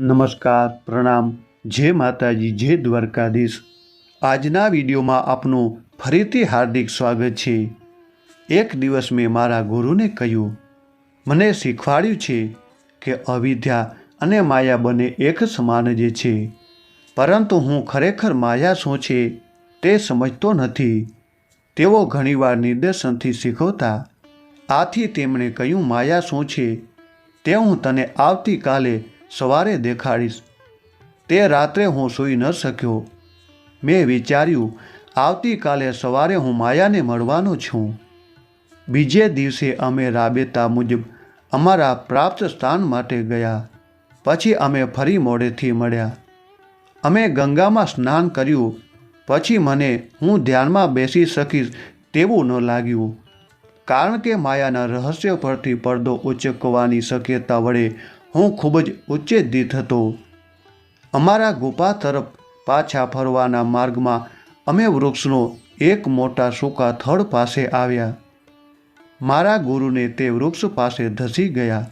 નમસ્કાર, પ્રણામ. જય માતાજી, જય દ્વારકાધીશ. આજના વિડીયોમાં આપનું ફરીથી હાર્દિક સ્વાગત છે. એક દિવસ મેં મારા ગુરુને કહ્યું, મને શીખવાડ્યું છે કે અવિદ્યા અને માયા બંને એક સમાન જ છે. પરંતુ હું ખરેખર માયા શું છે તે સમજતો નથી. તેઓ ઘણીવાર નિર્દેશનથી શીખવતા, આથી તેમણે કહ્યું, માયા શું છે તે હું તને આવતીકાલે સવારે દેખાડીશ. તે રાત્રે હું સૂઈ ન શક્યો. મેં વિચાર્યું, આવતીકાલે સવારે હું માયાને મળવાનો છું. બીજે દિવસે અમે રાબેતા મુજબ અમારા પ્રાપ્ત સ્થાન માટે ગયા. પછી અમે ફરી મોડેથી મળ્યા. અમે ગંગામાં સ્નાન કર્યું. પછી મને, હું ધ્યાનમાં બેસી શકીશ તેવું ન લાગ્યું. કારણ કે માયાના રહસ્ય પરથી પડદો ઉચકવાની શક્યતા વડે હું ખૂબ જ ઉચ્ચેદિત હતો. અમારા ગુફા તરફ પાછા ફરવાના માર્ગમાં અમે વૃક્ષનો એક મોટા સૂકા થડ પાસે આવ્યા. મારા ગુરુને તે વૃક્ષ પાસે ધસી ગયા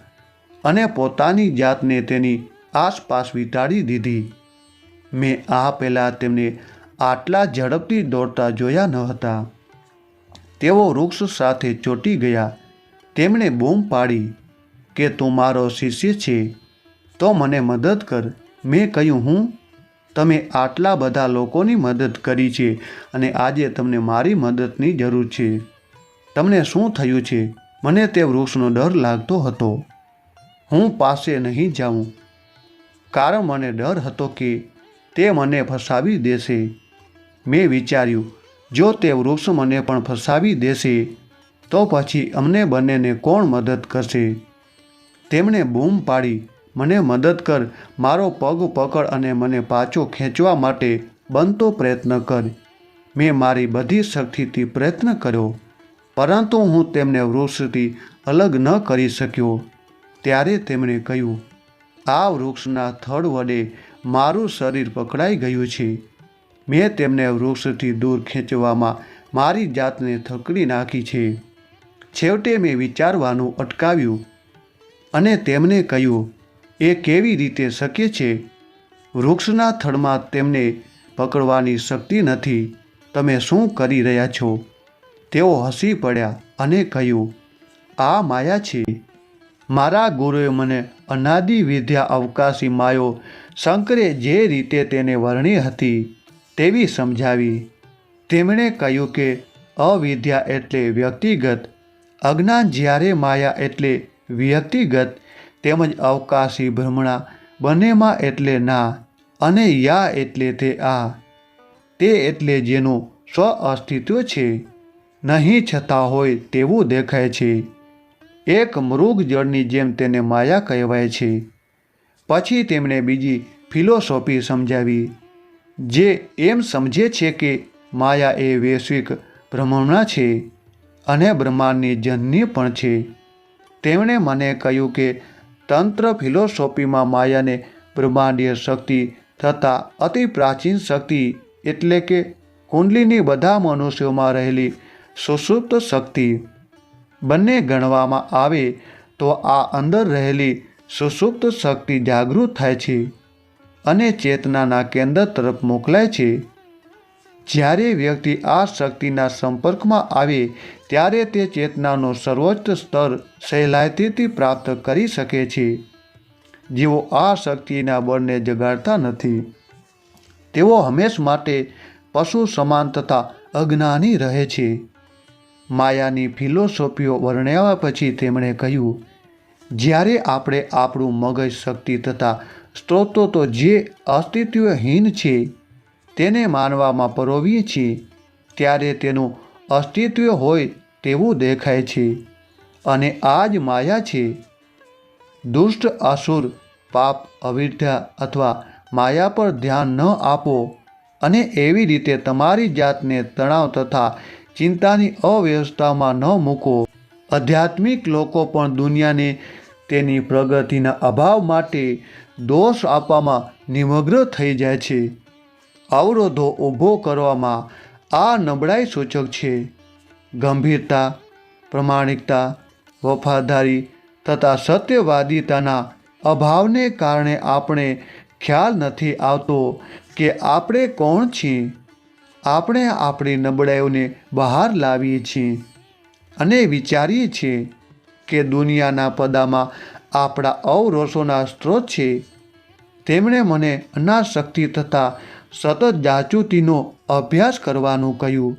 અને પોતાની જાતને તેની આસપાસ વિતાડી દીધી. મેં આ પહેલાં તેમને આટલા ઝડપથી દોડતા જોયા ન હતા. તેઓ વૃક્ષ સાથે ચોંટી ગયા. તેમણે બૂમ પાડી. કે તું મારો શિષ્ય છે, તો મને મદદ કર. મેં કહ્યું, હું તમે આટલા બધા લોકોની મદદ કરી છે અને આજે તમને મારી મદદની જરૂર છે. તમને શું થયું છે? મને તે વૃક્ષનો ડર લાગતો હતો. હું પાસે નહીં જાઉં. કારણ મને ડર હતો કે તે મને ફસાવી દેશે. મેં વિચાર્યું, જો તે વૃક્ષ મને પણ ફસાવી દેશે, તો પછી અમને બંનેને કોણ મદદ કરશે? તેમણે બૂમ પાડી, મને મદદ કર, મારો પગ પકડ અને મને પાછો ખેંચવા માટે બનતો પ્રયત્ન કર. મેં મારી બધી શક્તિથી પ્રયત્ન કર્યો, પરંતુ હું તેમને વૃક્ષથી અલગ ન કરી શક્યો. ત્યારે તેમણે કહ્યું, આ વૃક્ષના થડ વડે મારું શરીર પકડાઈ ગયું છે. મેં તેમને વૃક્ષથી દૂર ખેંચવામાં મારી જાતને થકડી નાખી છે. છેવટે મેં વિચારવાનું અટકાવ્યું. અને તેમને કહ્યું, એ કેવી રીતે શક્ય છે? વૃક્ષના થડમાં તેમને પકડવાની શક્તિ નથી. તમે શું કરી રહ્યા છો? તેઓ હસી પડ્યા અને કહ્યું, આ માયા છે. મારા ગુરુએ મને અનાદિ વિદ્યા અવકાશી માયો શંકરે જે રીતે તેને વર્ણી હતી તેવી સમજાવી. તેમણે કહ્યું કે, અવિદ્યા એટલે વ્યક્તિગત, અજ્ઞાન જ્યારે માયા એટલે વ્યક્તિગત તેમજ અવકાશી ભ્રમણા બંનેમાં એટલે ના અને યા એટલે તે આ. તે એટલે જેનું સ્વ અસ્તિત્વ છે. નહીં છતાં હોય તેવું દેખાય છે. એક મૃગ જળની જેમ તેને માયા કહેવાય છે. પછી તેમણે બીજી ફિલોસોફી સમજાવી, જે એમ સમજે છે કે માયા એ વૈશ્વિક ભ્રમણા છે અને બ્રહ્માંડની જનની પણ છે. તેમણે મને કહ્યું કે તંત્ર ફિલોસોફીમાં માયાને બ્રહ્માંડીય શક્તિ થતાં અતિ પ્રાચીન શક્તિ એટલે કે કુંડલીની બધા મનુષ્યોમાં રહેલી સુષુપ્ત શક્તિ બંને ગણવામાં આવે તો આ અંદર રહેલી સુષુપ્ત શક્તિ જાગૃત થાય છે અને ચેતનાના કેન્દ્ર તરફ મોકલાય છે. જ્યારે વ્યક્તિ આ શક્તિના સંપર્કમાં આવે, ત્યારે તે ચેતનાનો સર્વોચ્ચ સ્તર સહેલાયતીથી પ્રાપ્ત કરી શકે છે. જેઓ આ શક્તિના બળને જગાડતા નથી, તેઓ હંમેશ માટે પશુ સમાન તથા અજ્ઞાની રહે છે. માયાની ફિલોસોફીઓ વર્ણવ્યા પછી તેમણે કહ્યું, જ્યારે આપણે આપણું મગજ શક્તિ તથા સ્ત્રોતો તો જે અસ્તિત્વહીન છે તેને માનવામાં પરોવીએ છીએ, ત્યારે તેનું અસ્તિત્વ હોય તેવું દેખાય છે. અને આ જ માયા છે. દુષ્ટ અસુર, પાપ, અવિદ્યા અથવા માયા પર ધ્યાન ન આપો અને એવી રીતે તમારી જાતને તણાવ તથા ચિંતાની અવ્યવસ્થામાં ન મૂકો. આધ્યાત્મિક લોકો પણ દુનિયાને તેની પ્રગતિના અભાવ માટે દોષ આપવામાં નિમગ્ન થઈ જાય છે. અવરોધો ઊભો કરવામાં આ નબળાઈ સૂચક છે. ગંભીરતા, પ્રમાણિકતા, વફાદારી તથા સત્યવાદિતાના અભાવને કારણે આપણે ખ્યાલ નથી આવતો કે આપણે કોણ છીએ. આપણે આપણી નબળાઈઓને બહાર લાવીએ છીએ અને વિચારીએ છીએ કે દુનિયાના પદામાં આપણા અવરોષોના સ્ત્રોત છે. તેમણે મને અનાશક્તિ તથા સતત જાચુતીનો અભ્યાસ કરવાનું કહ્યું.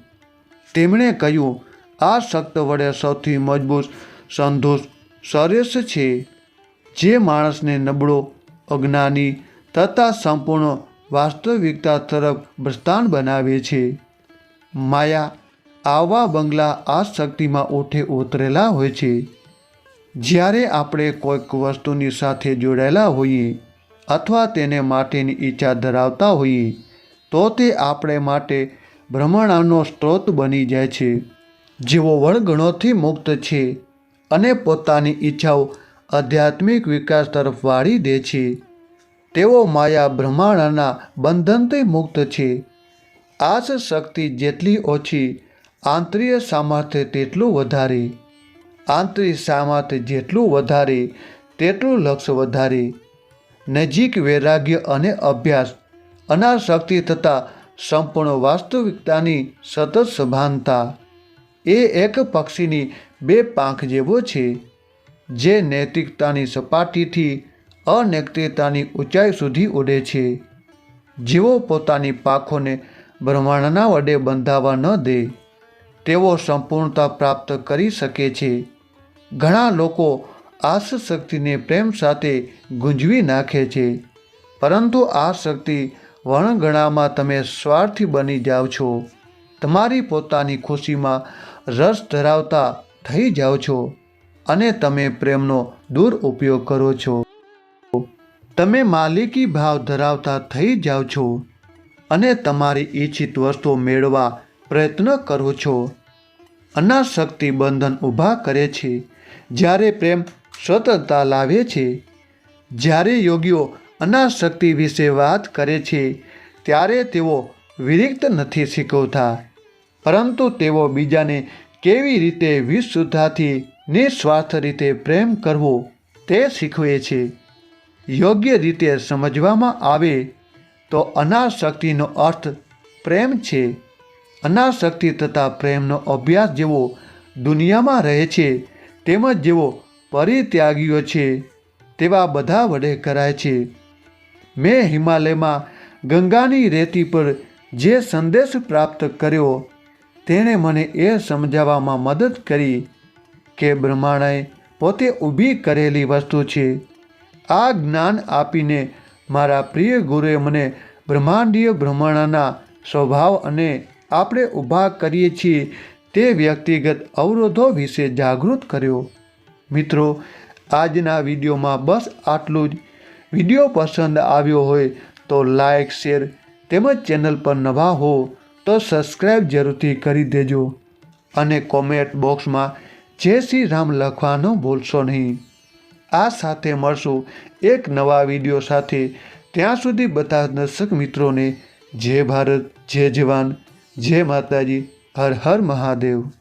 તેમણે કહ્યું, આ શક્ત વડે સૌથી મજબૂત સંતોષ સરેશ છે. જે માણસને નબળો, અજ્ઞાની તથા સંપૂર્ણ વાસ્તવિકતા તરફ પ્રસ્થાન બનાવે છે. માયા આવા બંગલા આ શક્તિમાં ઓઠે ઉતરેલા હોય છે. જ્યારે આપણે કોઈક વસ્તુની સાથે જોડાયેલા હોઈએ અથવા તેને માટેની ઈચ્છા ધરાવતા હોઈએ, તો તે આપણે માટે ભ્રમણાનો સ્ત્રોત બની જાય છે. જેઓ વળગણોથી મુક્ત છે અને પોતાની ઈચ્છાઓ આધ્યાત્મિક વિકાસ તરફ વાળી દે છે, તેઓ માયા બ્રહ્માંડના બંધનથી મુક્ત છે. આસ શક્તિ જેટલી ઓછી આંતરિય સામર્થ્ય તેટલું વધારે. આંતરિક સામર્થ્ય જેટલું વધારે તેટલું લક્ષ્ય વધારે. નજીક વૈરાગ્ય અને અભ્યાસ, અનાશક્તિ તથા સંપૂર્ણ વાસ્તવિકતાની સતત સભાનતા એ એક પક્ષીની બે પાંખ જેવો છે, જે નૈતિકતાની સપાટીથી અનૈતિકતાની ઊંચાઈ સુધી ઉડે છે. જેઓ પોતાની પાંખોને બ્રહ્માંડના વડે બંધાવા ન દે, તેઓ સંપૂર્ણતા પ્રાપ્ત કરી શકે છે. ઘણા લોકો આસ શક્તિને પ્રેમ સાથે ગુંજવી નાખે છે. પરંતુ આ શક્તિ વણગણામાં તમે સ્વાર્થી બની જાઓ છો. તમારી પોતાની ખુશીમાં રસ ધરાવતા થઈ જાઓ છો અને તમે પ્રેમનો દુરુપયોગ કરો છો. તમે માલિકી ભાવ ધરાવતા થઈ જાઓ છો અને તમારી ઈચ્છિત વસ્તુઓ મેળવવા પ્રયત્ન કરો છો. અનાશક્તિ બંધન ઊભા કરે છે. જ્યારે પ્રેમ સ્વતંત્રતા લાવે છે જ્યારે યોગીઓ અનાશક્તિ વિશે વાત કરે છે, ત્યારે તેઓ વિરિક્ત નથી શીખવતા. પરંતુ તેઓ બીજાને કેવી રીતે વિશુદ્ધતાથી નિસ્વાર્થ રીતે પ્રેમ કરવો તે શીખવે છે. યોગ્ય રીતે સમજવામાં આવે તો અનાશક્તિનો અર્થ પ્રેમ છે. અનાશક્તિ તથા પ્રેમનો અભ્યાસ જેવો દુનિયામાં રહે છે, તેમજ જેવો પરિત્યાગીઓ છે, તેવા બધા વડે કરાય છે. મેં હિમાલયમાં ગંગાની રેતી પર જે સંદેશ પ્રાપ્ત કર્યો, તેણે મને એ સમજાવવામાં મદદ કરી કે બ્રહ્માંડએ પોતે ઊભી કરેલી વસ્તુ છે. આ જ્ઞાન આપીને મારા પ્રિય ગુરુએ મને બ્રહ્માંડીય બ્રહ્માંડના સ્વભાવ અને આપણે ઊભા કરીએ છીએ તે વ્યક્તિગત અવરોધો વિશે જાગૃત કર્યો. મિત્રો, આજના વિડીયોમાં બસ આટલું જ. વીડિયો પસંદ આવ્યો હોય તો લાઈક, શેર તેમજ ચેનલ પર નવા હો તો સબસ્ક્રાઈબ જરૂરથી કરી દેજો અને કોમેન્ટ બોક્સમાં જય શ્રી રામ લખવાનું ભૂલશો નહીં. આ સાથે મળશું એક નવા વીડિયો સાથે. ત્યાં સુધી બધા દર્શક મિત્રોને જય ભારત, જય જવાન, જય માતાજી, હર હર મહાદેવ.